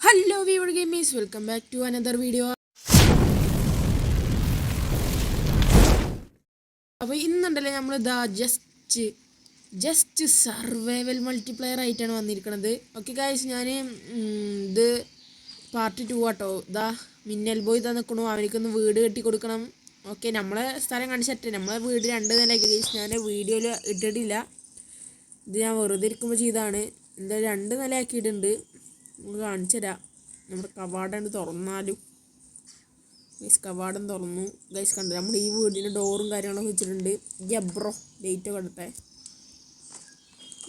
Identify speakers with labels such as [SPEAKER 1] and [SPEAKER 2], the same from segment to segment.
[SPEAKER 1] Hello viewer gamers welcome back to another video അപ്പോൾ ഇന്നുണ്ടല്ലേ നമ്മൾ ദാ ജസ്റ്റ് ജസ്റ്റ് സർവൈവൽ മൾട്ടിപ്ലെയർ ആയിട്ടാണ് വന്നിരിക്കുന്നത് ഓക്കെ ഗായ്സ് ഞാൻ ഇത് പാർട്ട് ടു ആട്ടോ. ദാ മിന്നൽ ബോയ് ഇതാ നിൽക്കണു അവനിക്കൊന്ന് വീട് കെട്ടി കൊടുക്കണം ഓക്കെ നമ്മളെ സ്ഥലം കാണിച്ചിട്ട്. നമ്മളെ വീട് രണ്ട് നിലയ്ക്ക് ഗൈസ് ഞാൻ വീഡിയോയിൽ ഇട്ടിട്ടില്ല. ഇത് ഞാൻ വെറുതെ ഇരിക്കുമ്പോൾ ചെയ്താണ് എന്താ രണ്ട് നിലയാക്കിയിട്ടുണ്ട്. നമുക്ക് കാണിച്ചു തരാം നമ്മുടെ കവാടം തുറന്നാലും. ഗൈസ് കവാടം തുറന്നു. ഗൈസ് കണ്ടു? നമ്മൾ ഈ വീടിന്റെ ഡോറും കാര്യങ്ങളൊക്കെ വെച്ചിട്ടുണ്ട്. ജബ്രോ ലൈറ്റ് കണ്ടെ?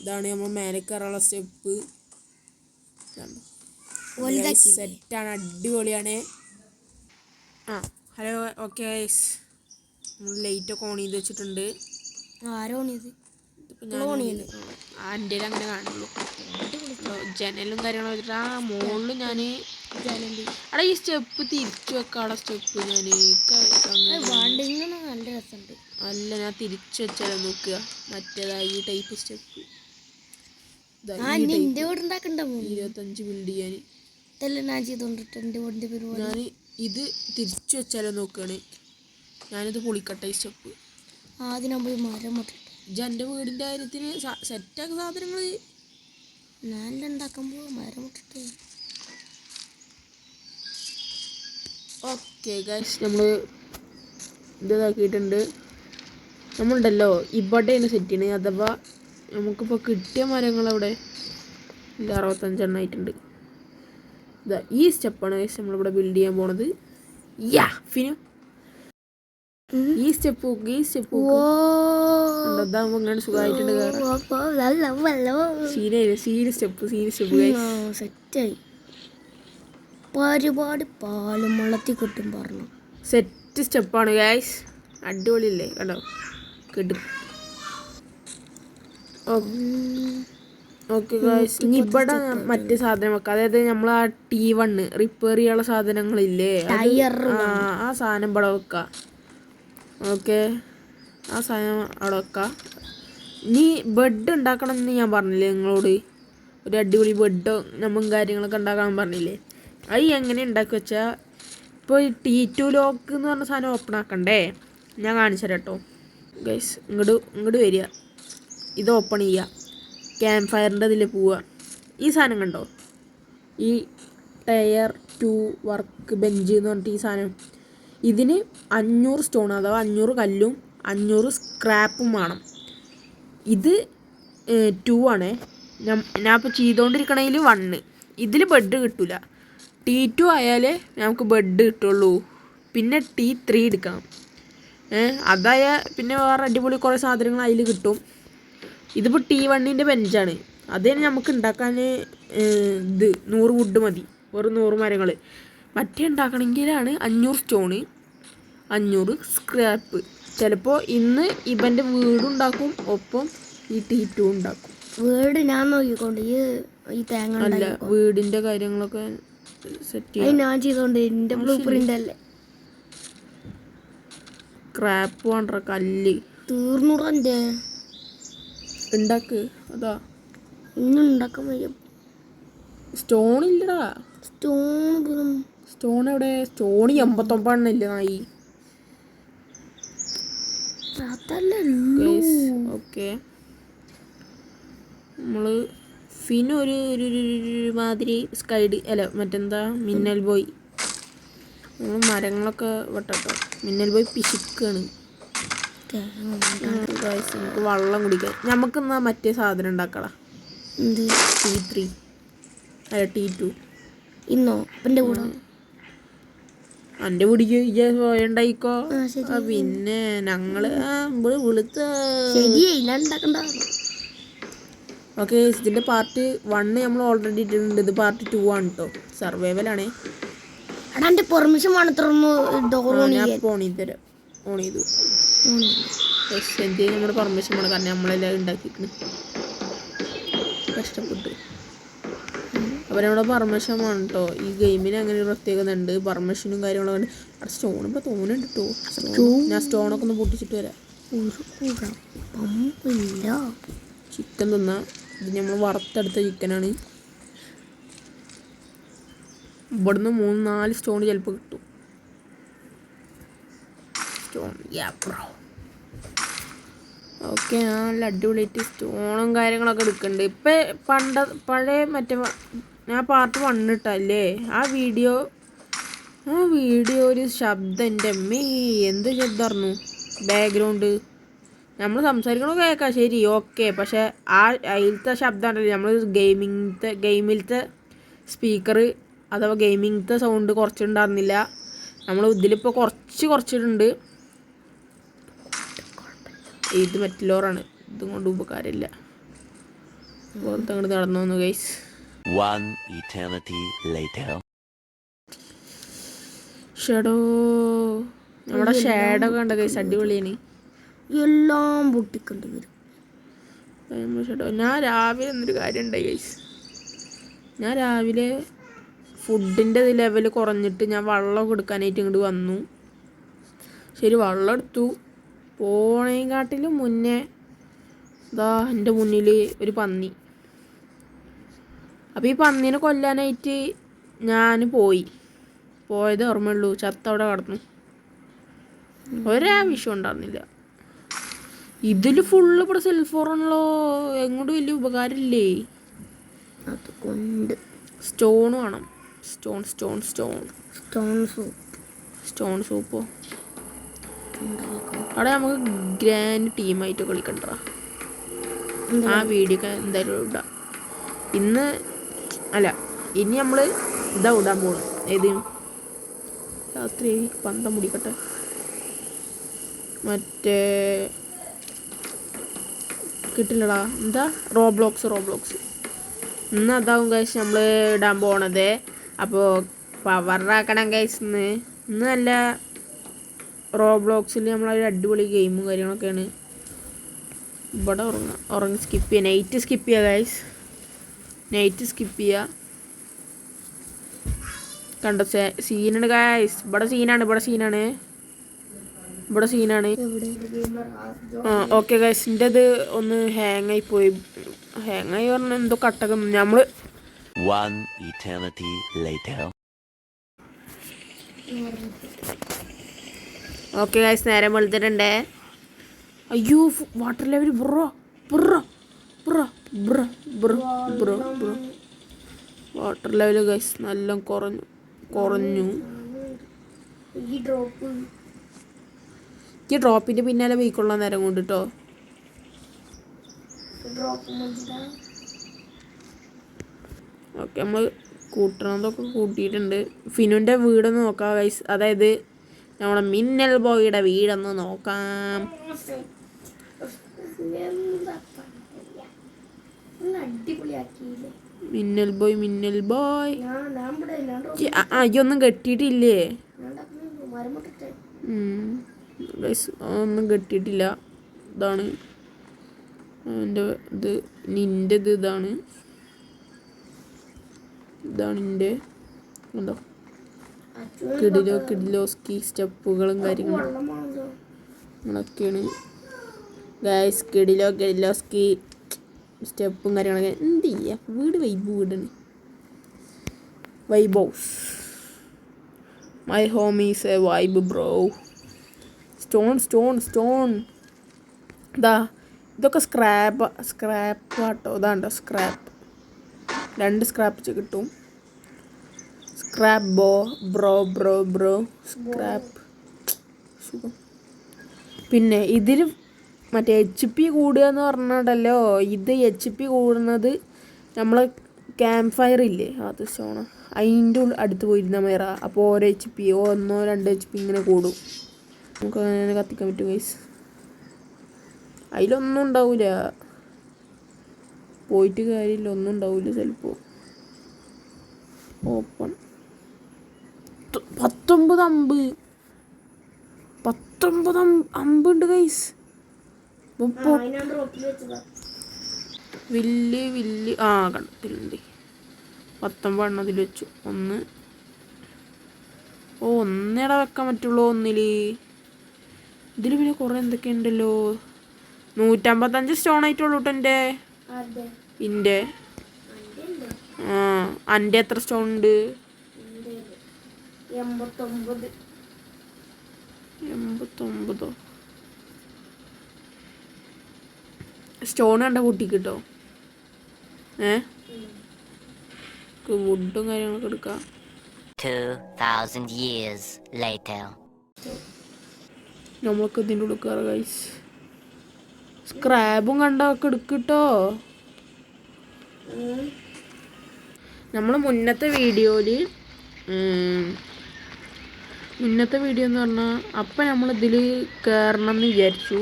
[SPEAKER 1] ഇതാണ് നമ്മൾ മേലെ കയറാനുള്ള സ്റ്റെപ്പ് സെറ്റാണ് അടിപൊളിയാണ്. ആ ഹലോ ഓക്കെ ഗൈസ് നമ്മൾ ലൈറ്റൊക്കെ ഓൺ ചെയ്ത് വെച്ചിട്ടുണ്ട്.
[SPEAKER 2] ആരോ
[SPEAKER 1] ഓൺ ചെയ്ത്. എന്റെ അങ്ങനെ കാണുള്ളൂ ജനലും കാര്യങ്ങളും വെച്ചിട്ട് ആ മുകളിൽ ഞാൻ അവിടെ ഈ സ്റ്റെപ്പ് തിരിച്ചു വെക്കാനുള്ള സ്റ്റെപ്പ് ഞാൻ
[SPEAKER 2] നല്ല രസമുണ്ട്
[SPEAKER 1] അല്ല ഞാൻ തിരിച്ചു വെച്ചാലോ നോക്കുക. മറ്റേതാ ഈ ടൈപ്പ് സ്റ്റെപ്പ്. ഇരുപത്തഞ്ച് ബിൽഡ് ചെയ്യാൻ
[SPEAKER 2] ഞാൻ
[SPEAKER 1] ഇത് തിരിച്ചു വെച്ചാലോ നോക്കുകയാണ് ഞാനിത് പൊളിക്കട്ടെ ഈ സ്റ്റെപ്പ്.
[SPEAKER 2] ആദ്യം മരം മുട്ടിട്ട്
[SPEAKER 1] എന്റെ വീടിന്റെ കാര്യത്തിന് സെറ്റാക്കുന്ന സാധനങ്ങൾ
[SPEAKER 2] ഞാൻ ഉണ്ടാക്കുമ്പോൾ മരം മുട്ടിട്ട്
[SPEAKER 1] ഓക്കെ ഗൈസ് നമ്മൾ ഇതാക്കിയിട്ടുണ്ട്. നമ്മളുണ്ടല്ലോ ഇവിടെയാണ് സെറ്റ് ചെയ്യണത് അഥവാ നമുക്കിപ്പോൾ കിട്ടിയ മരങ്ങൾ അവിടെ ഇല്ല അറുപത്തഞ്ചെണ്ണം ആയിട്ടുണ്ട്. ഇതാ ഈ സ്റ്റെപ്പാണ് ഗൈസ് നമ്മളിവിടെ ബിൽഡ് ചെയ്യാൻ പോണത്. യാ ഫിനു ഈ സ്റ്റെപ്പ് നോക്ക് ഈ സ്റ്റെപ്പ് അതാകുമ്പോൾ ഇങ്ങനെ സുഖമായിട്ടുണ്ട് serious serious step serious step
[SPEAKER 2] സെറ്റായി. പരിപാടി പാലും വെള്ളത്തിൽ കിട്ടും പറഞ്ഞു
[SPEAKER 1] സെറ്റ് സ്റ്റെപ്പാണ് ഗൈസ് അടിപൊളിയല്ലേ? കേട്ടോ. കിട്ടും ഓക്കെ ഗൈസ് ഇനി ഇവിടെ മറ്റേ സാധനം വെക്കാം. അതായത് നമ്മൾ ആ ടി വണ്ണ് റിപ്പയർ ചെയ്യാനുള്ള സാധനങ്ങളില്ലേ? ആ സാധനം ഇവിടെ വെക്കാം. ഓക്കെ. ആ സാധനം അവിടെ വെക്കാം. ഇനി ബെഡ് ഉണ്ടാക്കണം എന്ന് ഞാൻ പറഞ്ഞില്ലേ നിങ്ങളോട്? ഒരു അടിപൊളി ബെഡോ നമ്മും കാര്യങ്ങളൊക്കെ ഉണ്ടാക്കാൻ പറഞ്ഞില്ലേ? അത് എങ്ങനെ ഉണ്ടാക്കി വെച്ചാൽ ഇപ്പോൾ ഈ ടി ടു ലോക്ക് എന്ന് പറഞ്ഞ സാധനം ഓപ്പൺ ആക്കണ്ടേ? ഞാൻ കാണിച്ചു തരാം കേട്ടോ ഗൈസ് ഇങ്ങോട്ട് ഇങ്ങോട്ട് വരിക. ഇത് ഓപ്പൺ ചെയ്യുക. ക്യാമ്പ് ഫയറിന്റെ ഇതിൽ പോവുക. ഈ സാധനം കണ്ടോ? ഈ ടയർ ടു വർക്ക് ബെഞ്ച് എന്ന് പറഞ്ഞിട്ട് ഈ സാധനം. ഇതിന് അഞ്ഞൂറ് സ്റ്റോൺ അഥവാ അഞ്ഞൂറ് കല്ലും അഞ്ഞൂറ് സ്ക്രാപ്പും വേണം. ഇത് ടു ആണ്. ഞാൻ ഇപ്പോൾ ചെയ്തുകൊണ്ടിരിക്കണതിൽ വണ്ണ് ഇതിൽ ബെഡ് കിട്ടില്ല ടി ടു ആയാലേ നമുക്ക് ബെഡ് കിട്ടുള്ളൂ. പിന്നെ ടി ത്രീ എടുക്കണം. ഏഹ് അതായ പിന്നെ വേറെ അടിപൊളി കുറേ സാധനങ്ങൾ അതിൽ കിട്ടും. ഇതിപ്പോൾ ടി വണ്ണിന്റെ ബെഞ്ചാണ് അതിന് നമുക്ക് ഉണ്ടാക്കാൻ ഇത് നൂറ് വുഡ് മതി. വെറും നൂറ് മരങ്ങൾ മറ്റേ ഉണ്ടാക്കണമെങ്കിലാണ് അഞ്ഞൂറ് സ്റ്റോണ് അഞ്ഞൂറ് സ്ക്രാപ്പ്. ചിലപ്പോൾ ഇന്ന് ഇവന്റെ വീടുണ്ടാക്കും ഒപ്പം ഈ തീറ്റും ഉണ്ടാക്കും.
[SPEAKER 2] വീട് ഞാൻ നോക്കിക്കൊണ്ട് ഈ ഈ തേങ്ങ
[SPEAKER 1] അല്ല വീടിന്റെ കാര്യങ്ങളൊക്കെ സെറ്റ് ചെയ്യാം.
[SPEAKER 2] ഞാൻ ചെയ്തോണ്ട് എന്റെ ബ്ലൂ പ്രിന്റ് അല്ലേ?
[SPEAKER 1] സ്ക്രാപ്പ് വേണ്ട കല്ല്.
[SPEAKER 2] തീർന്നുടന്റെ.
[SPEAKER 1] ഉണ്ടാക്ക് അതാ.
[SPEAKER 2] ഇന്നുണ്ടാക്കാൻ വയ്യ.
[SPEAKER 1] സ്റ്റോൺ ഇല്ലടാ
[SPEAKER 2] സ്റ്റോൺ
[SPEAKER 1] സ്റ്റോൺ എവിടെ? സ്റ്റോൺ എൺപത്തൊമ്പതെണ്ണില്ല നായി? ഓക്കെ നമ്മൾ ഫിന് ഒരു ഒരു മാതിരി സ്കൈഡ് അല്ല മറ്റെന്താ? മിന്നൽ ബോയ്. നമ്മൾ മരങ്ങളൊക്കെ വെട്ടട്ടോ. മിന്നൽ ബോയ് പിശുക്കാണ്. നമുക്ക് വെള്ളം കുടിക്കാൻ നമുക്ക് എന്നാ മറ്റേ സാധനം ഉണ്ടാക്കടാ. ടി ത്രീ അല്ല ടി ടു
[SPEAKER 2] ഇന്നോ? എന്റെ കൂടെ?
[SPEAKER 1] എന്റെ പിടിക്ക് പോയണ്ടായിക്കോ? പിന്നെ ഞങ്ങൾ വിളുത്ത
[SPEAKER 2] ഉണ്ടാക്കണ്ട
[SPEAKER 1] ഓക്കെ ഇതിന്റെ പാർട്ട് വണ്ണ് നമ്മൾ ഓൾറെഡി ഇട്ടിട്ടുണ്ട്. ഇത് പാർട്ട് ടു ആണ് കേട്ടോ സർവൈവലാണേ
[SPEAKER 2] പെർമിഷൻ വേണം. ഡോർ ഓൺ
[SPEAKER 1] ഞാൻ
[SPEAKER 2] ചെയ്യാൻ
[SPEAKER 1] ഇപ്പോൾ ഓൺ ചെയ്ത് തരാം. ഓൺ ചെയ്തു.
[SPEAKER 2] ഓൺ ചെയ്യാൻ.
[SPEAKER 1] നമ്മുടെ പെർമിഷൻ വേണം? കാരണം നമ്മളെല്ലാം ഉണ്ടാക്കിയിട്ടുണ്ട് കഷ്ടപ്പെട്ട്. അപ്പോൾ നമ്മുടെ പെർമിഷൻ വേണം കേട്ടോ ഈ ഗെയിമിന് അങ്ങനെ ഒരു പ്രത്യേകത ഉണ്ട്? പെർമിഷനും കാര്യങ്ങളൊക്കെ ഉണ്ട്. അവിടെ സ്റ്റോൺ ഇപ്പോൾ തോന്നുന്നുണ്ട് കേട്ടോ ഞാൻ സ്റ്റോണൊക്കെ ഒന്ന് പൊട്ടിച്ചിട്ട് വരാം. ചിക്കൻ തിന്നാ. ഇത് നമ്മൾ വറുത്തെടുത്ത ചിക്കനാണ് ഇവിടുന്ന് മൂന്ന് നാല് സ്റ്റോൺ ചിലപ്പോൾ കിട്ടും. സ്റ്റോൺ യാ ബ്രോ ഓക്കെ നല്ല അടിപൊളിയായിട്ട് സ്റ്റോണും കാര്യങ്ങളൊക്കെ എടുക്കുന്നുണ്ട് ഇപ്പം പണ്ട പഴയ മറ്റേ ഞാൻ പാർട്ട് വണ്ണിട്ടല്ലേ ആ വീഡിയോ ആ വീഡിയോ ഒരു ശബ്ദം എന്റെ അമ്മേ എന്ത് ശബ്ദമായിരുന്നു ബാക്ക്ഗ്രൗണ്ട് നമ്മൾ സംസാരിക്കണോ കേൾക്കാം ശരി ഓക്കെ പക്ഷേ ആ അതിലത്തെ ശബ്ദം ഉണ്ടല്ലോ നമ്മൾ ഗെയിമിങ്ങത്തെ ഗെയിമിലത്തെ സ്പീക്കർ അഥവാ ഗെയിമിങ്ങത്തെ സൗണ്ട് കുറച്ചുണ്ടായിരുന്നില്ല നമ്മൾ ഇതിലിപ്പോൾ കുറച്ച് കുറച്ചിട്ടുണ്ട്. ഇത് മറ്റുള്ളവരാണ്. ഇതും കൊണ്ട് ഉപകാരമില്ല. പുറത്തങ്ങോട്ട് നടന്നു വന്നു guys
[SPEAKER 3] One eternity later.
[SPEAKER 1] Shadow നമ്മുടെ ഷേഡോ കണ്ട കൈസ് അടിപൊളിയാണ്
[SPEAKER 2] എല്ലാം പൊട്ടിക്കൊണ്ട് വരും.
[SPEAKER 1] ഷെഡോ ഞാൻ രാവിലെ എന്നൊരു കാര്യം ഉണ്ടായി കൈസ് ഞാൻ രാവിലെ ഫുഡിന്റെ ലെവൽ കുറഞ്ഞിട്ട് ഞാൻ വെള്ളം കൊടുക്കാനായിട്ട് ഇങ്ങോട്ട് വന്നു. ശരി വെള്ളം എടുത്തു. പോണേക്കാട്ടിലും മുന്നേ ഇതാ എന്റെ മുന്നിൽ ഒരു പന്നി. അപ്പോൾ ഈ പന്നീനെ കൊല്ലാനായിട്ട് ഞാൻ പോയി. പോയത് ഓർമ്മയുള്ളൂ. ചത്ത അവിടെ കടന്നു. ഒരാവശ്യം ഉണ്ടായിരുന്നില്ല. ഇതിൽ ഫുള്ള് ഇവിടെ സെൽഫോറാണല്ലോ എങ്ങോട്ട് വലിയ ഉപകാരമില്ലേ?
[SPEAKER 2] അതുകൊണ്ട്.
[SPEAKER 1] സ്റ്റോൺ വേണം. Stone stone stone
[SPEAKER 2] stone soup
[SPEAKER 1] stone സൂപ്പോ അവിടെ നമുക്ക് ഗ്രാൻഡ് ടീമായിട്ട് കളിക്കണ്ട ആ വീഡിയോ എന്തായാലും ഇടാം. ഇന്ന് അല്ല ഇനി നമ്മൾ ഇതാ ഇടാൻ പോകണം ഏത്? രാത്രി പന്തം മുടിക്കട്ടെ. മറ്റേ കിട്ടില്ലടാ. എന്താ? Roblox Roblox. ഇന്ന് അതാവും കഴിച്ച് നമ്മൾ ഇടാൻ പോണത്. അപ്പോൾ പവറാക്കണം കഴിച്ചെന്ന് ഇന്ന്. നല്ല റോബ്ലോക്സിൽ നമ്മളൊരു അടിപൊളി ഗെയിമും കാര്യങ്ങളൊക്കെയാണ്. ഇവിടെ ഉറങ്ങുക ഉറങ്ങി സ്കിപ്പ് ചെയ്യാൻ നൈറ്റ് സ്കിപ്പ് ചെയ്യുക ഗൈസ് നൈറ്റ് സ്കിപ്പ് ചെയ്യുക കണ്ട സീനാണ് ഗായ്സ് ഇവിടെ സീനാണ് ഇവിടെ സീനാണ് ഇവിടെ സീനാണ് ആ ഓക്കെ ഗൈസ് എന്റെ ഇത് ഒന്ന് ഹാങ് ആയി പോയി. ഹാങ് ആയി പറഞ്ഞ എന്തോ കട്ടകം. നമ്മൾ. ഓക്കെ ഗൈസ് നേരം വെളുത്തിട്ടുണ്ടേ. അയ്യോ water level bro bro bro bro bro bro bro water level guys നല്ല കുറഞ്ഞു കുറഞ്ഞു
[SPEAKER 2] ഈ ഡ്രോപ്പ്
[SPEAKER 1] ഈ ഡ്രോപ്പിന്റെ പിന്നാലെ വീക്കുള്ള നേരം കൊണ്ട് കേട്ടോ ഓക്കെ നമ്മൾ കൂട്ടണതൊക്കെ കൂട്ടിയിട്ടുണ്ട് ഫിനുന്റെ വീടൊന്ന് നോക്കാം ഗൈസ് അതായത് നമ്മുടെ മിന്നൽ ബോയുടെ വീടൊന്ന് നോക്കാം
[SPEAKER 2] അടിപൊളിയാക്കിയില്ലേ?
[SPEAKER 1] മിന്നൽ ബോയ് മിന്നൽ ബോയ്. ആ ഒന്നും കെട്ടിയിട്ടില്ലേ? ഒന്നും കെട്ടിയിട്ടില്ല. ഇതാണ് എന്റെ ഇത് നിന്റെ ഇത് ഇതാണ്. ഇതാണ് എന്റെ എന്തോ? കിടിലോ കിടിലോസ്കി സ്റ്റെപ്പുകളും കാര്യങ്ങളും.
[SPEAKER 2] വെള്ളമാണല്ലോ
[SPEAKER 1] ഗായ്സ് കിടിലോ കിടിലോ കിടിലോസ്കി സ്റ്റെപ്പും കാര്യങ്ങളൊക്കെ. എന്ത് ചെയ്യുക വീട് വൈബ് വീടാണ്. Vibe house my home is a vibe bro stone stone stone ഇതാ ഇതൊക്കെ സ്ക്രാപ്പ് സ്ക്രാപ്പ് ആട്ടോ. ഇതാണ്ടോ സ്ക്രാപ്പ് രണ്ട് സ്ക്രാപ്പ് കിട്ടും. സ്ക്രാപ്പ് ബോ ബ്രോ ബ്രോ ബ്രോ സ്ക്രാപ്പ് പിന്നെ ഇതിൽ മറ്റേ എച്ച് പി കൂടുക എന്ന് പറഞ്ഞിട്ടല്ലോ ഇത് എച്ച് പി കൂടുന്നത് നമ്മൾ ക്യാമ്പ് ഫയർ ഇല്ലേ? അത് സ്റ്റോണ് അതിന്റെ അടുത്ത് പോയിരുന്ന മേറ. അപ്പോൾ ഓരോ എച്ച് പി ഒന്നോ രണ്ടോ എച്ച് പി ഇങ്ങനെ കൂടും. നമുക്ക് അങ്ങനെ കത്തിക്കാൻ പറ്റും ഗൈസ് അതിലൊന്നും ഉണ്ടാവില്ല പോയിട്ട് കാര്യമില്ല. ഒന്നും ഉണ്ടാവില്ല ചിലപ്പോൾ ഓപ്പൺ പത്തൊമ്പത് അമ്പ്. പത്തൊമ്പത് അമ്പ് അമ്പുണ്ട് ഗൈസ് വില്ല് വില്ല്. ആ കണ്ടത്തിലുണ്ട് പത്തൊമ്പത് എണ്ണം അതിൽ വെച്ചു. ഒന്ന്. ഓ ഒന്നേടെ വെക്കാൻ പറ്റുള്ളൂ ഒന്നിൽ. ഇതിൽ പിന്നെ കുറേ എന്തൊക്കെ ഉണ്ടല്ലോ നൂറ്റമ്പത്തഞ്ച് സ്റ്റോൺ ആയിട്ടുള്ളൂ കേട്ടോ
[SPEAKER 2] എന്റെ ഇന്റെ
[SPEAKER 1] ആ എന്റെ എത്ര സ്റ്റോൺ ഉണ്ട്?
[SPEAKER 2] എൺപത്തൊമ്പത്
[SPEAKER 1] എൺപത്തൊമ്പതോ സ്റ്റോൺ കണ്ട കുട്ടിക്ക് കിട്ടോ ഏ വുഡും കാര്യങ്ങളൊക്കെ എടുക്കാം.
[SPEAKER 4] 2,000 years later.
[SPEAKER 1] നമ്മൾക്ക് ഇതിന്റെ കയറാം ഗൈസ് സ്ക്രാബും കണ്ടൊക്കെ എടുക്കട്ടോ? നമ്മൾ മുന്നത്തെ വീഡിയോയിൽ മുന്നത്തെ വീഡിയോ എന്ന് പറഞ്ഞാൽ അപ്പം നമ്മൾ ഇതിൽ കയറണം എന്ന് വിചാരിച്ചു.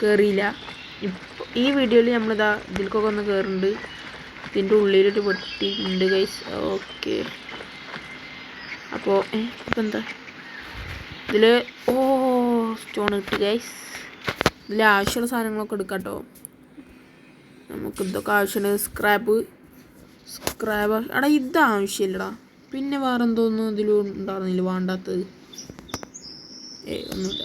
[SPEAKER 1] കയറിയില്ല ഈ വീഡിയോയിൽ നമ്മളിതാ ഇതിലേക്കൊക്കെ ഒന്ന് കയറുന്നുണ്ട് ഇതിന്റെ ഉള്ളിലൊരു പെട്ടി ഉണ്ട് ഗൈസ് ഓക്കെ അപ്പോൾ ഇപ്പം എന്താ ഇതിൽ ഓ സ്റ്റോൺ കിട്ടി ഗൈസ് ഇതിൽ ആവശ്യമുള്ള സാധനങ്ങളൊക്കെ എടുക്കാം കേട്ടോ നമുക്ക് ഇതൊക്കെ ആവശ്യമുണ്ട് സ്ക്രാപ്പ് സ്ക്രാബ് എടാ ഇത് ആവശ്യമില്ലടാ. പിന്നെ വേറെ എന്തോന്നും ഇതിൽ ഉണ്ടായിരുന്നില്ല വേണ്ടാത്തത്. ഏയ് ഒന്നുമില്ല.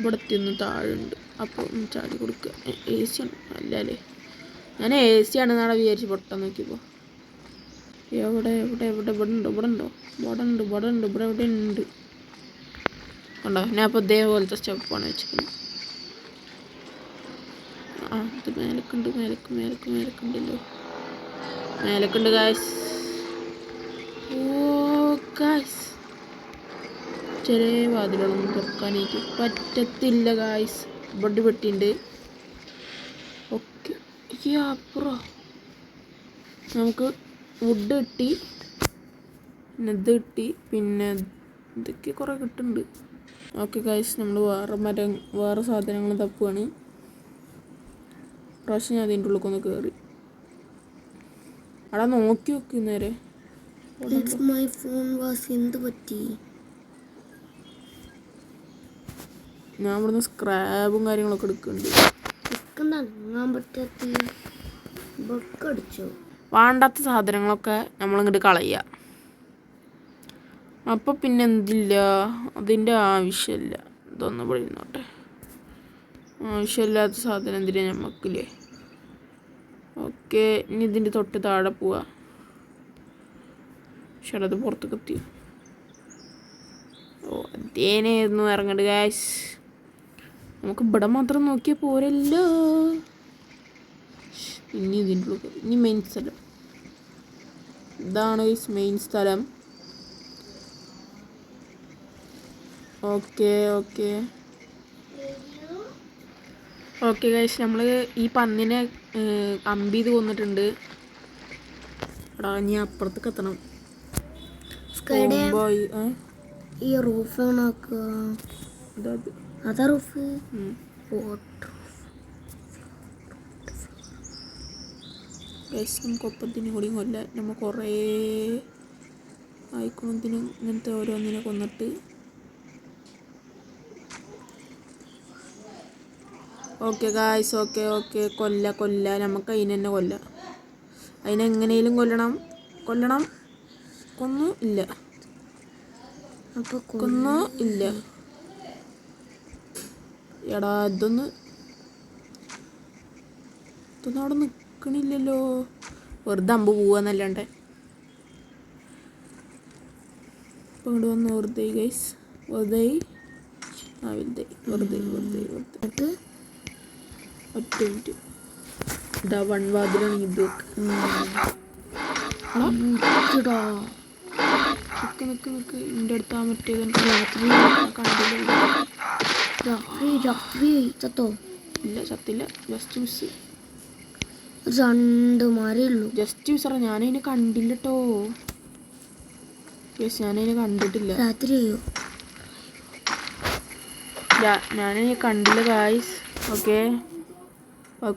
[SPEAKER 1] ഇവിടത്തെ ഒന്ന് താഴുണ്ട് അപ്പോൾ ചാടി കൊടുക്കുക എ സി ആണ്. അല്ല അല്ലേ ഞാൻ എ സി ആണ് നാളെ വിചാരിച്ച് പൊട്ടാൻ നോക്കിയപ്പോൾ എവിടെ എവിടെ എവിടെ ഇവിടെ ഉണ്ടോ ഇവിടെ ഉണ്ടോ ഇവിടെ ഉണ്ട് ഇവിടെ ഉണ്ട്. ഇവിടെ എവിടെ ഉണ്ട് ഉണ്ടോ ഞാൻ അപ്പോൾ ഇതേപോലത്തെ സ്റ്റെപ്പാണ് വെച്ചിരിക്കുന്നത്. ആ ഇത് മേലക്കുണ്ട് മേലക്ക് മേലക്ക് മേലക്കുണ്ടല്ലോ. മേലക്കുണ്ട് ഗായ്സ് ഓ ഗായ്സ് ചെറിയ വാതിലൊന്നും തുറക്കാനായിട്ട് പറ്റത്തില്ല ഗായ്സ് ബഡ് പെട്ടിണ്ട് ഓക്കെ അപ്പുറം. നമുക്ക് വുഡ് കിട്ടി പിന്നെ കിട്ടി പിന്നെ ഇതൊക്കെ കുറേ കിട്ടുന്നുണ്ട്. ഓക്കെ ഗായ്സ് നമ്മൾ വേറെ മരം വേറെ സാധനങ്ങൾ തപ്പുകയാണ് പ്രാവശ്യം ഞാൻ അതിന്റെ ഉള്ളിൽ കയറി അവിടെ നോക്കി നോക്കി നേരെ
[SPEAKER 2] മൈ ഫോൺ വാസ് എന്ത് പറ്റി?
[SPEAKER 1] ഞാൻ ഇവിടുന്ന് സ്ക്രാബും കാര്യങ്ങളൊക്കെ എടുക്കുന്നുണ്ട്. വേണ്ടാത്ത സാധനങ്ങളൊക്കെ നമ്മളിങ്ങോട്ട് കളയുക അപ്പൊ പിന്നെ എന്തില്ല? അതിന്റെ ആവശ്യമില്ല ഇതൊന്ന് പറയുന്നോട്ടെ ആവശ്യമില്ലാത്ത സാധനം എന്തിനാ നമുക്കില്ലേ ഓക്കെ ഇനി ഇതിന്റെ തൊട്ട് താഴെ പോവാ. പക്ഷേ അത് പുറത്തേക്ക് എത്തി ഓ അതേനായിരുന്നു ഇറങ്ങണ്ട് ഗായ്സ് നമുക്ക് ഇവിടെ മാത്രം നോക്കിയാൽ പോരല്ലോ. ഇനി ഇതിന്റെ ഉള്ളിൽ. ഇനി മെയിൻ സ്ഥലം. ഇതാണ് ഈ മെയിൻ സ്ഥലം. ഓക്കെ ഓക്കെ ഓക്കെ ഗൈസ് നമ്മൾ ഈ പന്നിനെ അമ്പി ഇത് കൊന്നിട്ടുണ്ട്. എടാ ഇനി അപ്പുറത്തേക്ക് എത്തണം. ഈ-
[SPEAKER 2] റൂഫ്. അതാ റൂഫ്
[SPEAKER 1] നമുക്ക് ഒപ്പത്തിന് കൂടി കൊല്ല നമ്മൾ കുറേ ആയിക്കോണത്തിന് ഇങ്ങനത്തെ ഓരോന്നിനെ കൊന്നിട്ട്. ഓക്കെ ഗായ്സ് ഓക്കെ ഓക്കെ കൊല്ല കൊല്ല. നമുക്ക് അതിനെ തന്നെ കൊല്ല. അതിനെങ്ങനെയും കൊല്ലണം. കൊല്ലണം. കൊന്നു ഇല്ല. കൊന്നു ഇല്ല. എടാ ഇതൊന്ന് ഇതൊന്നും അവിടെ നിൽക്കണില്ലല്ലോ വെറുതെ അമ്പ് പോവാന്നല്ലാണ്ട് ഇപ്പം ഇങ്ങോട്ട് വന്ന് വെറുതെ ഗൈസ് വെറുതെ. ആ വെറുതെ വെറുതെ വെറുതെ വെറുതെ. ഒറ്റ മിനിറ്റ്. വൺ വാതിലാണ് ഇത് വെക്ക്.
[SPEAKER 2] ഇടാ.
[SPEAKER 1] നിക്ക് നിക്ക് നിക്ക്. എന്റെ അടുത്താ മറ്റേത്. കണ്ടില്ല?
[SPEAKER 2] രാത്രി രാത്രി ചത്തോ?
[SPEAKER 1] ഇല്ല ചത്തില്ല. ജസ്റ്റ് മിസ്
[SPEAKER 2] രണ്ട് മാരേ
[SPEAKER 1] ജസ്റ്റ് മിസ്സറ ഞാനതിനെ കണ്ടില്ല കേട്ടോ യെസ് ഞാനതിനെ കണ്ടിട്ടില്ല. രാത്രിയോ ഞാനതിനെ കണ്ടില്ല ഗായ്സ് ഓക്കെ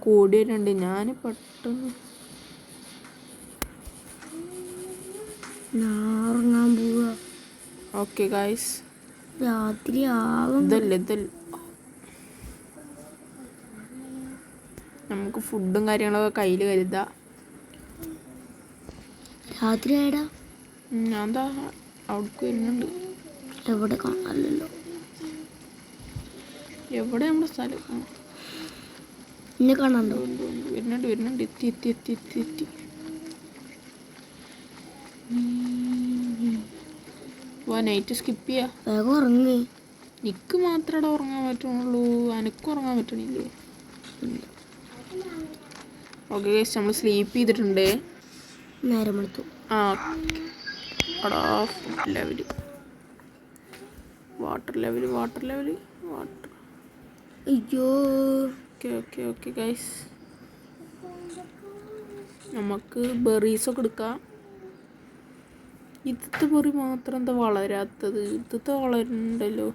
[SPEAKER 1] കൂടി വരുന്നുണ്ട്. ഞാൻ പെട്ടെന്ന്
[SPEAKER 2] ഞാൻ ഉറങ്ങാൻ പോവുക
[SPEAKER 1] ഓക്കെ ഗായ്സ്
[SPEAKER 2] രാത്രി ആവും
[SPEAKER 1] ഇതല്ല ഇതല്ല. നമുക്ക് ഫുഡും കാര്യങ്ങളൊക്കെ കയ്യിൽ കരുതാം.
[SPEAKER 2] രാത്രി ആയടാ.
[SPEAKER 1] ഞാൻ എന്താ അവിടേക്ക് വരുന്നുണ്ട്.
[SPEAKER 2] എവിടെ കാണാനല്ലോ
[SPEAKER 1] എവിടെ നമ്മുടെ സ്ഥലം?
[SPEAKER 2] എന്നെ കാണാണ്ടോ.
[SPEAKER 1] വരുന്നുണ്ട് വരുന്നുണ്ട്. എത്തി എത്തി എത്തി എത്തി എത്തി. വാ നൈറ്റ് സ്കിപ്പ് ചെയ്യാം.
[SPEAKER 2] വേഗം ഉറങ്ങി.
[SPEAKER 1] നിക്ക് മാത്രമേ ഉറങ്ങാൻ പറ്റുള്ളൂ. അനക്കും ഉറങ്ങാൻ പറ്റണില്ലേ? ഓക്കെ ഗൈസ് നമ്മൾ സ്ലീപ്പ് ചെയ്തിട്ടുണ്ട്.
[SPEAKER 2] നേരം എടുത്തു
[SPEAKER 1] ആ food level water level water level water
[SPEAKER 2] അയ്യോ.
[SPEAKER 1] ഓക്കെ ഓക്കെ ഓക്കെ ഗൈസ് നമുക്ക് ബെറീസൊക്കെ എടുക്കാം. ഇതത്തെ ബെറി മാത്രം എന്താ വളരാത്തത്? ഇതത്തെ വളരുന്നുണ്ടല്ലോ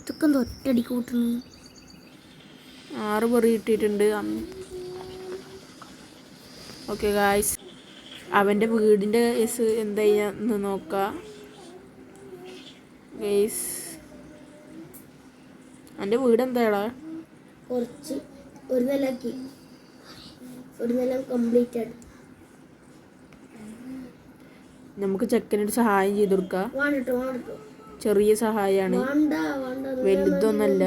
[SPEAKER 2] ഇതൊക്കെ എന്താ ഒറ്റയടിക്ക് കൂട്ടുന്നു
[SPEAKER 1] ആറ് ബെറി കിട്ടിയിട്ടുണ്ട്. ഓക്കെ ഗായ്സ് അവന്റെ വീടിന്റെ കേസ് എന്താന്ന് നോക്കാം. ഗൈസ് എന്റെ വീട് എന്താടാ?
[SPEAKER 2] കുറച്ച് ഒരു നിലയ്ക്ക്. ഒരു നില കംപ്ലീറ്റ് ആണ്.
[SPEAKER 1] നമുക്ക് ചെക്കനൊരു സഹായം ചെയ്ത് കൊടുക്കാം. ചെറിയ സഹായമാണ് വലുതൊന്നല്ല.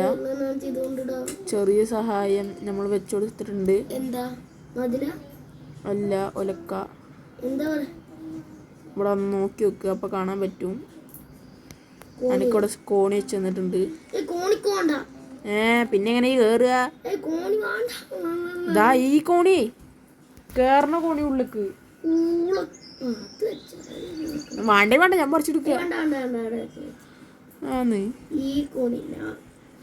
[SPEAKER 1] ചെറിയ സഹായം നമ്മൾ വെച്ചു കൊടുത്തിട്ടുണ്ട്.
[SPEAKER 2] എന്താ?
[SPEAKER 1] അല്ല ഒലക്ക. ഇവിടെ ഒന്ന് നോക്കി വെക്കുക അപ്പോൾ കാണാൻ പറ്റും. എനിക്കിവിടെ കോണി വെച്ച് തന്നിട്ടുണ്ട്
[SPEAKER 2] ഏ
[SPEAKER 1] പിന്നെ എങ്ങനെ
[SPEAKER 2] കേറുക?
[SPEAKER 1] ഇതാ ഈ കോണി. കേറണ കോണി ഉള്ളിക്ക്. വേണ്ടേ വേണ്ട ഞാൻ പറിച്ചെടുക്കുക
[SPEAKER 2] വേണ്ട
[SPEAKER 1] ആന്ന്.
[SPEAKER 2] ഈ കോണി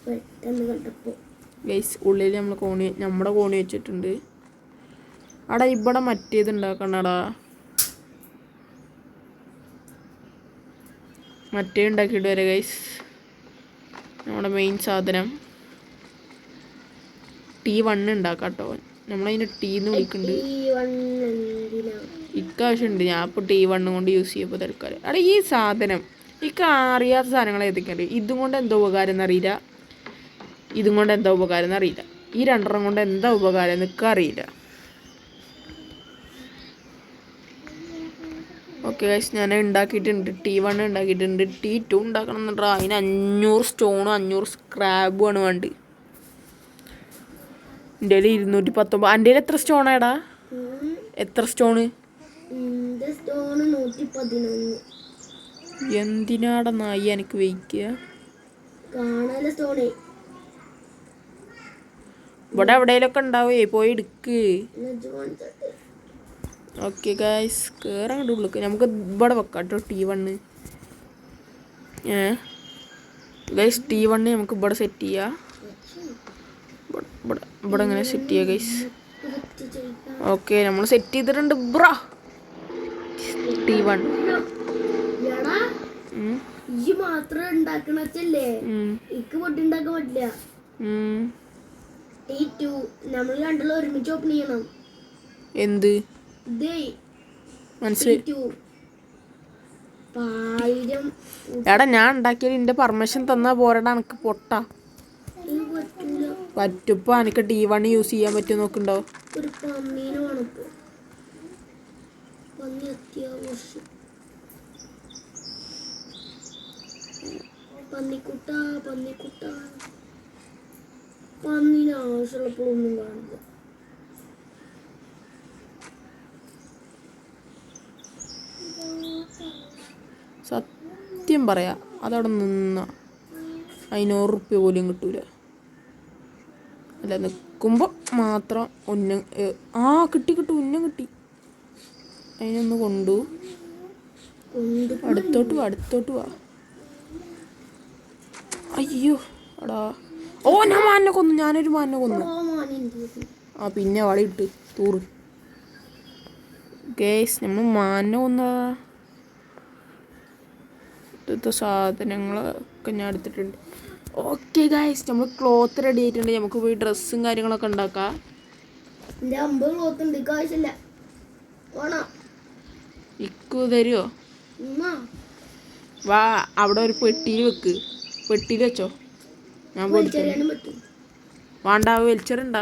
[SPEAKER 2] പെട്ടെന്ന് കണ്ടപ്പോ.
[SPEAKER 1] ഗൈസ് ഉള്ളിൽ നമ്മൾ കോണി നമ്മുടെ കോണി വെച്ചിട്ടുണ്ട്. അടാ ഇവിടെ മറ്റേത് ഉണ്ടാക്കണടാ. മറ്റേ ഉണ്ടാക്കിയിട്ട് വരെ ഗൈസ് നമ്മുടെ മെയിൻ സാധനം. ടീ വൺ ഉണ്ടാക്കാം കേട്ടോ നമ്മളതിന് ടീ എന്ന് വിളിക്കുന്നുണ്ട് ഇക്കാവശ്യമുണ്ട്. ഞാൻ ഇപ്പോൾ ടി വണ്ണും കൊണ്ട് യൂസ് ചെയ്യുമ്പോൾ തിരക്കാറ് അവിടെ ഈ സാധനം. ഇക്ക അറിയാത്ത സാധനങ്ങൾ ഏതൊക്കെയുണ്ട് ഇതും കൊണ്ട് എന്താ ഉപകാരം എന്നറിയില്ല. ഇതും കൊണ്ട് എന്താ ഉപകാരം എന്നറിയില്ല. ഈ രണ്ടെണ്ണം കൊണ്ട് എന്താ ഉപകാരം എന്നൊക്കെ അറിയില്ല. ഓക്കെ ഗൈസ് ഞാൻ ഉണ്ടാക്കിയിട്ടുണ്ട്. ടി വൺ ഉണ്ടാക്കിയിട്ടുണ്ട്. ടി ടു ഉണ്ടാക്കണം എന്നുണ്ടാ അതിന് അഞ്ഞൂറ് സ്റ്റോണും അഞ്ഞൂറ് സ്ക്രാബുമാണ് വേണ്ടത്. എന്റെ കയ്യിൽ ഇരുന്നൂറ്റി പത്തൊമ്പത് എന്റെ കയ്യിൽ എത്ര സ്റ്റോണാടാ. എത്ര സ്റ്റോണ്? എന്തിനാടാ നായി എനിക്ക് വയ്ക്കുക ഇവിടെ എവിടെയെങ്കിലൊക്കെ ഉണ്ടാവേ? പോയി എടുക്ക്. ഓക്കെ ഗായ്സ് കയറാൻ കണ്ടു നമുക്ക് ഇവിടെ വെക്കാം കേട്ടോ ടി വണ്ണ് ഏ ഗൈസ് ടി വണ്ണ് നമുക്ക് ഇവിടെ സെറ്റ് ചെയ്യാം. ഇവിടെ ഇങ്ങനെ സെറ്റ് ചെയ്യാം ഗൈസ് ഓക്കെ നമ്മൾ സെറ്റ് ചെയ്തിട്ടുണ്ട് ബ്രാ. ടി വൺ
[SPEAKER 2] എടാ ഈ മാത്രം ഉണ്ടാക്കണ വെച്ചല്ലേ? ഇക്ക് പൊട്ടി ഉണ്ടാക്കാൻ പറ്റില്ല. ടി ടു നമ്മൾ രണ്ടുള്ള ഒരുമിച്ച് ഓപ്പൺ ചെയ്യണം.
[SPEAKER 1] എന്ത്? മനസ്സിലായി. എടാ ഞാൻ ഉണ്ടാക്കിയത് എന്റെ പെർമിഷൻ തന്നാ പോരടാ എനിക്ക് പൊട്ട. പറ്റുപ്പോ എനിക്ക് ഡി വൺ യൂസ് ചെയ്യാൻ പറ്റുമോ
[SPEAKER 2] നോക്കുണ്ടോ? പന്നിക്കുട്ട പന്നിക്കുട്ട. പന്നിന് ആവശ്യമുള്ളപ്പോഴൊന്നും കാണില്ല
[SPEAKER 1] സത്യം പറയാ അതവിടെ നിന്ന. അതിനൂറ് റുപ്യ പോലും കിട്ടൂല. അല്ല നിൽക്കുമ്പോൾ മാത്രം ഉന്നം ആ കിട്ടി കിട്ടും ഉന്നം കിട്ടി. അതിനൊന്ന് കൊണ്ടു. അടുത്തോട്ട് വാ അടുത്തോട്ട് വാ. അയ്യോ എടാ. ഓ ഞാൻ മാനിനെ കൊന്നു ഞാനൊരു മാനിനെ കൊന്നു. ആ പിന്നെ വളയിട്ട് തൂറ്. ഗേസ് നമ്മൾ മാനിനെ കൊന്ന ഇന്നത്തെ സാധനങ്ങളൊക്കെ ഞാൻ എടുത്തിട്ടുണ്ട്. ഓക്കെ ഗായ്സ് നമ്മൾ ക്ലോത്ത് റെഡി ആയിട്ടുണ്ട്. നമുക്ക് പോയി ഡ്രസ്സും കാര്യങ്ങളൊക്കെ ഉണ്ടാക്കാം.
[SPEAKER 2] അമ്പത് ക്ലോത്ത് ഉണ്ട്. ആവശ്യമില്ല.
[SPEAKER 1] ഇക്കു തരുമോ വാ അവിടെ ഒരു പെട്ടിയിൽ വെക്ക്. പെട്ടിയിൽ വെച്ചോ. ഞാൻ വേണ്ട വലിച്ചെറിയണ്ട.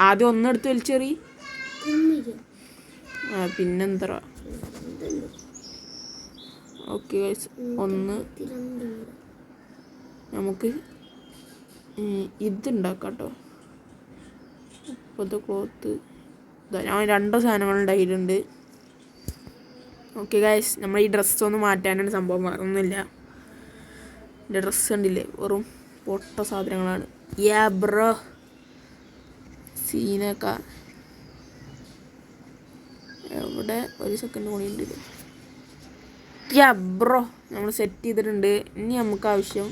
[SPEAKER 1] ആദ്യം ഒന്നെടുത്ത് വലിച്ചെറി. പിന്നെന്തറ ഓക്കെ ഒന്ന്. നമുക്ക് ഇതുണ്ടാക്കാം കേട്ടോ മുപ്പത് ക്ലോത്ത് ഞാൻ രണ്ട് സാധനങ്ങളുണ്ടായിട്ടുണ്ട് ഉണ്ടാക്കിയിട്ടുണ്ട്. ഓക്കെ ഗൈസ് നമ്മൾ ഈ ഡ്രസ്സ് ഒന്ന് മാറ്റാനാണ് സംഭവം വേറൊന്നുമില്ല എന്റെ ഡ്രസ്സ് കണ്ടില്ലേ? വെറും പൊട്ട സാധനങ്ങളാണ്. യാ ബ്രോ സീനക്ക എവിടെ? ഒരു സെക്കൻഡ് കൂടി ഉണ്ട് യാ ബ്രോ നമ്മൾ സെറ്റ് ചെയ്തിട്ടുണ്ട്. ഇനി നമുക്ക് ആവശ്യം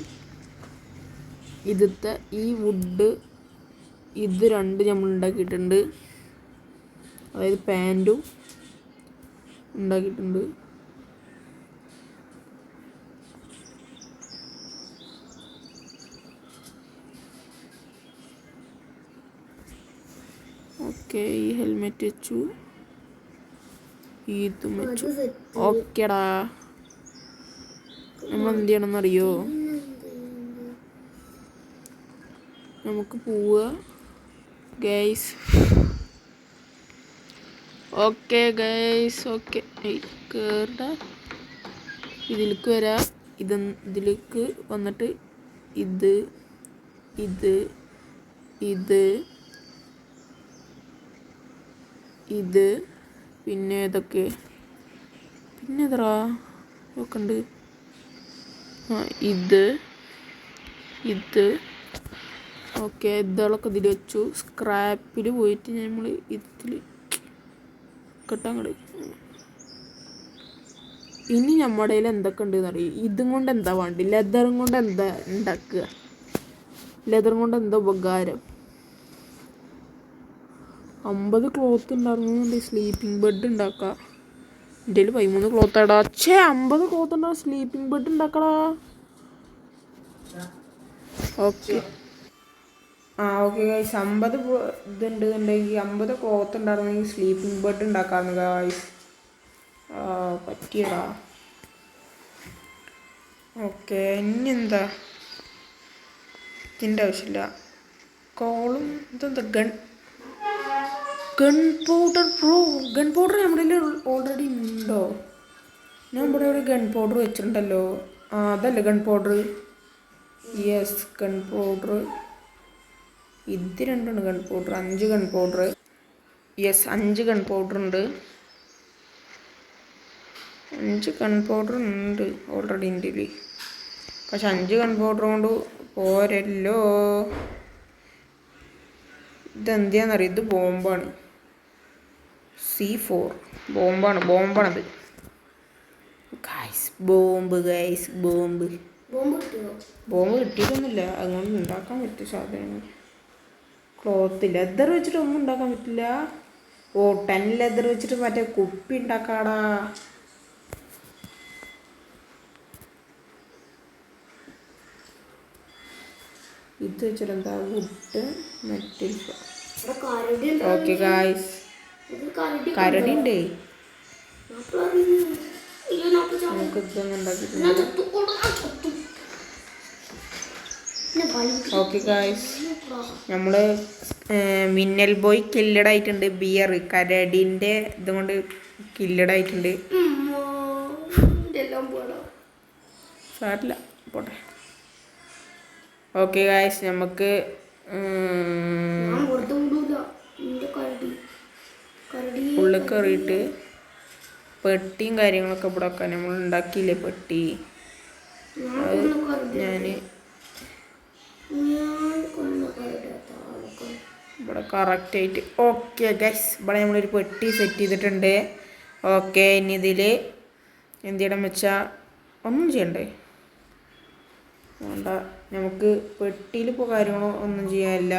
[SPEAKER 1] ഇതിത്തെ ഈ വുഡ് ഇത് രണ്ട് നമ്മൾ ഉണ്ടാക്കിയിട്ടുണ്ട്. അതായത് പാന്റും ഉണ്ടാക്കിയിട്ടുണ്ട്. ഓക്കെ ഈ ഹെൽമെറ്റ് വെച്ചു. ഇതും വെച്ചു. ഓക്കേടാ. നമ്മൾ എന്ത് ചെയ്യണമെന്നറിയോ? നമുക്ക് പോവുക. ഗൈസ് ഓക്കെ ഗൈസ് ഓക്കെ കയറുക ഇതിലേക്ക് വരാം. ഇത് ഇതിലേക്ക് വന്നിട്ട് ഇത് ഇത് ഇത് ഇത്. പിന്നെ ഇതൊക്കെ. പിന്നെ എത്രാ ഒക്കെ ഉണ്ട് ആ ഇത് ഇത്. ഓക്കെ ഇതുകളൊക്കെ ഇതിൽ വെച്ചു. സ്ക്രാപ്പിൽ പോയിട്ട് നമ്മൾ ഇതിൽ കെട്ടങ്ങട് ഇനി നമ്മുടെ കയ്യിൽ എന്തൊക്കെ ഉണ്ടെന്ന് അറിയും? ഇതും കൊണ്ട് എന്താ വേണ്ടി ലെതറും കൊണ്ട് എന്താ ഉണ്ടാക്കുക? ലെതറും കൊണ്ട് എന്താ ഉപകാരം? അമ്പത് ക്ലോത്ത് ഉണ്ടായിരുന്നുണ്ട് സ്ലീപ്പിംഗ് ബെഡ് ഉണ്ടാക്കുക എന്റെ കയ്യിൽ പതിമൂന്ന് ക്ലോത്ത് ആടാ. ഛേ അമ്പത് ക്ലോത്ത് ഉണ്ടാവും സ്ലീപ്പിംഗ് ബെഡ് ഉണ്ടാക്കടാ. ഓക്കെ. ആ ഓക്കെ ഗൈസ് അമ്പത് ഇതുണ്ട് എന്നുണ്ടെങ്കിൽ അമ്പത് ക്ലോത്ത് ഉണ്ടായിരുന്നെങ്കിൽ സ്ലീപ്പിംഗ് ബെഡ് ഉണ്ടാക്കാമെന്ന് ഗൈസ് പറ്റിയടാ. ഓക്കെ ഇനി എന്താ? ഇതിന്റെ ആവശ്യമില്ല. കോളും ഇതെന്താ gun gun powder bro gun powder നമ്മുടെ ഓൾറെഡി ഉണ്ടോ? ഞാൻ ഇവിടെ ഒരു ഗൺ പൗഡർ വെച്ചിട്ടുണ്ടല്ലോ. ആ അതല്ലേ gun powder yes gun powder ഇത് രണ്ടാണ് ഗൺ പൗഡർ അഞ്ച് ഗൺ പൗഡർ യെസ് അഞ്ച് ഗൺ പൗഡർ ഉണ്ട്. അഞ്ച് ഗൺ പൗഡർ ഉണ്ട് ഓൾറെഡി ഇന്ത്യയിൽ പക്ഷെ അഞ്ച് ഗൺ പൗഡർ കൊണ്ട് പോരല്ലോ. ഇതെന്തിയാന്നറിയ? ഇത് ബോംബാണ്. സി ഫോർ ബോംബാണ് ബോംബാണത്. Guys bomb guys bomb.
[SPEAKER 2] Bomb കിട്ടിയോ
[SPEAKER 1] ബോംബ് കിട്ടിയിട്ടൊന്നുമില്ല. അതുകൊണ്ട് ഉണ്ടാക്കാൻ പറ്റും സാധനങ്ങൾ ക്ലോത്ത് ലെതർ വെച്ചിട്ട് ഒന്നും ഉണ്ടാക്കാൻ പറ്റില്ല. ഓ ടെൻ ലെതർ വെച്ചിട്ട് മറ്റേ കുപ്പി ഉണ്ടാക്കാടാ. ഇത് വെച്ചിട്ട് എന്താ?
[SPEAKER 2] കരടി ഉണ്ട്.
[SPEAKER 1] ഓക്കെ ഗായ്സ്
[SPEAKER 2] കരടി
[SPEAKER 1] ഉണ്ട്. ഓക്കെ ഗായ്സ് നമ്മൾ മിന്നൽ ബോയ് കില്ലഡ് ആയിട്ടുണ്ട്. ബിയർ കരടിന്റെ ഇതുകൊണ്ട് കില്ലഡ് ആയിട്ടുണ്ട്.
[SPEAKER 2] ഉമ്മ. ഇതെല്ലാം പോടാ
[SPEAKER 1] സാരില്ല പോട്ടെ. ഓക്കെ ഗായ്സ് നമുക്ക് ഉം,
[SPEAKER 2] ഞാൻ വെറുതെ വിടൂല നിന്റെ കരടി കരടി
[SPEAKER 1] ഉള്ളിൽ കയറിയിട്ട് പെട്ടിയും കാര്യങ്ങളൊക്കെ ഇവിടെ വെക്കാൻ. നമ്മൾ ഉണ്ടാക്കിയില്ലേ പെട്ടി?
[SPEAKER 2] താഴെ
[SPEAKER 1] ഇവിടെ കറക്റ്റായിട്ട് ഓക്കെ ഗൈസ് ഇവിടെ നമ്മളൊരു പെട്ടി സെറ്റ് ചെയ്തിട്ടുണ്ട്. ഓക്കെ ഇനി ഇതിൽ എന്ത് ചെയ്യണം വെച്ചാൽ ഒന്നും ചെയ്യണ്ടേ? വേണ്ട. നമുക്ക് പെട്ടിയിൽ ഇപ്പോൾ കാര്യങ്ങളോ ഒന്നും ചെയ്യാനില്ല.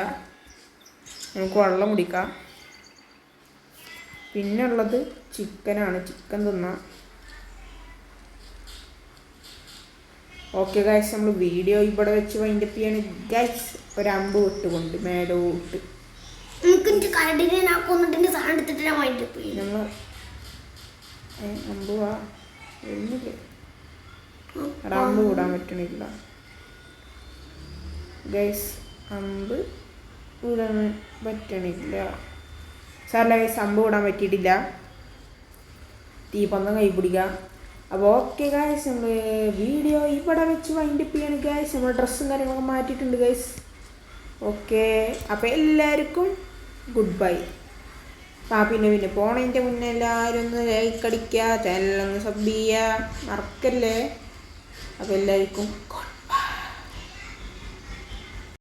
[SPEAKER 1] നമുക്ക് വെള്ളം കുടിക്കാം. പിന്നെ ഉള്ളത് ചിക്കനാണ്. ചിക്കൻ തിന്നാം. ഓക്കെ ഗൈസ് നമ്മൾ വീഡിയോ ഇവിടെ വെച്ച് വൈൻഡപ്പ് ചെയ്യാണ്. ഗൈസ് ഒരു അമ്പ് വിട്ടുകൊണ്ട് മേലെ വിട്ട് ഞങ്ങൾ അമ്പ് വാ. വരുന്നില്ലേ എടാ, അമ്പ് വിടാൻ പറ്റണില്ല. ഗൈസ് അമ്പ് വിടാൻ പറ്റണില്ല. സാറല്ല ഗൈസ് സംഭവം ഇടാൻ പറ്റിയിട്ടില്ല. തീപ്പന്തം കൈ പിടിക്കുക. അപ്പോൾ ഓക്കെ ഗായ്സ് നമ്മൾ വീഡിയോ ഇവിടെ വെച്ച് വൈൻഡപ്പ് ചെയ്യാണ് ഗായ്സ് നമ്മൾ ഡ്രസ്സും കാര്യങ്ങളൊക്കെ മാറ്റിയിട്ടുണ്ട് ഗൈസ് ഓക്കെ അപ്പോൾ എല്ലാവർക്കും ഗുഡ് ബൈ ആ പിന്നെ പിന്നെ പോണതിന്റെ മുന്നേ എല്ലാവരും ഒന്ന് ലൈക്ക് അടിക്കുക ചാനലൊന്ന് സബ് ചെയ്യുക. മറക്കല്ലേ? അപ്പോൾ എല്ലാവർക്കും